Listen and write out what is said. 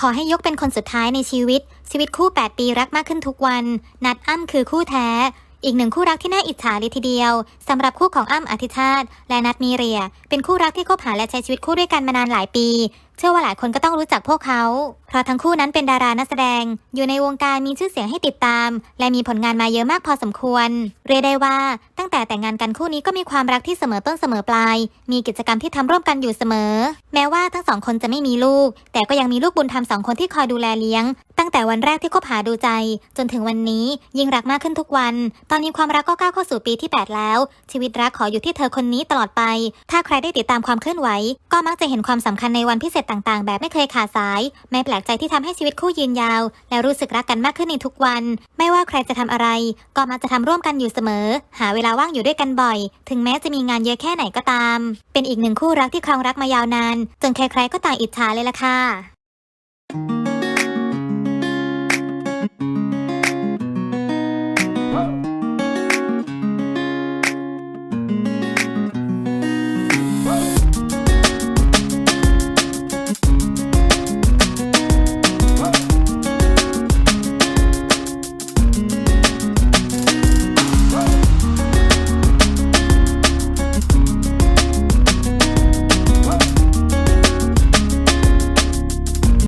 ขอให้ยกเป็นคนสุดท้ายในชีวิต ชีวิตคู่ 8 ปีรักมากขึ้นทุกวัน นัดอ้ำคือคู่แท้ อีกหนึ่งคู่รักที่น่าอิจฉาเลยทีเดียวสำหรับคู่ของอ้ำอธิชาติ และนัดมีเรีย เป็นคู่รักที่คบหาและใช้ชีวิตคู่ด้วยกันมานานหลายปี เชื่อว่าหลายคนก็ต้องรู้จักพวกเขา เพราะทั้งคู่นั้นเป็นดารานักแสดง อยู่ในวงการมีชื่อเสียงให้ติดตาม และมีผลงานมาเยอะมากพอสมควร เรียกได้ว่าตั้งแต่แต่งงานกันคู่นี้ก็มีความรักที่เสมอต้นเสมอปลาย มีกิจกรรมที่ทำร่วมกันอยู่เสมอ แม้ว่าทั้งสองคนจะไม่มีลูก แต่ก็ยังมีลูกบุญธรรมสองคนที่คอยดูแลเลี้ยงตั้ง แต่วันแรกที่คบหาดูใจ จนถึงวันนี้ยิ่งรักมากขึ้นทุกวัน ตอนนี้ความรักก็ก้าวเข้าสู่ปีที่ 8 แล้ว ชีวิตรักขออยู่ที่เธอคนนี้ตลอดไป ถ้าใครได้ติดตามความเคลื่อนไหว ก็มักจะเห็นความสำคัญในวันพิเศษต่างๆ แบบไม่เคยขาดสาย ไม่แปลกใจที่ทำให้ชีวิตคู่ยืนยาว และรู้สึกรักกันมากขึ้นในทุกวัน ไม่ว่าใครจะทำอะไร ก็มักจะทำร่วมกันอยู่เสมอ หาเวลาว่างอยู่ด้วยกันบ่อย ถึงแม้จะมีงานเยอะแค่ไหนก็ตาม เป็นอีกหนึ่งคู่รักที่ครองรักมายาวนาน จนใครๆก็ต่างอิจฉาเลยล่ะค่ะ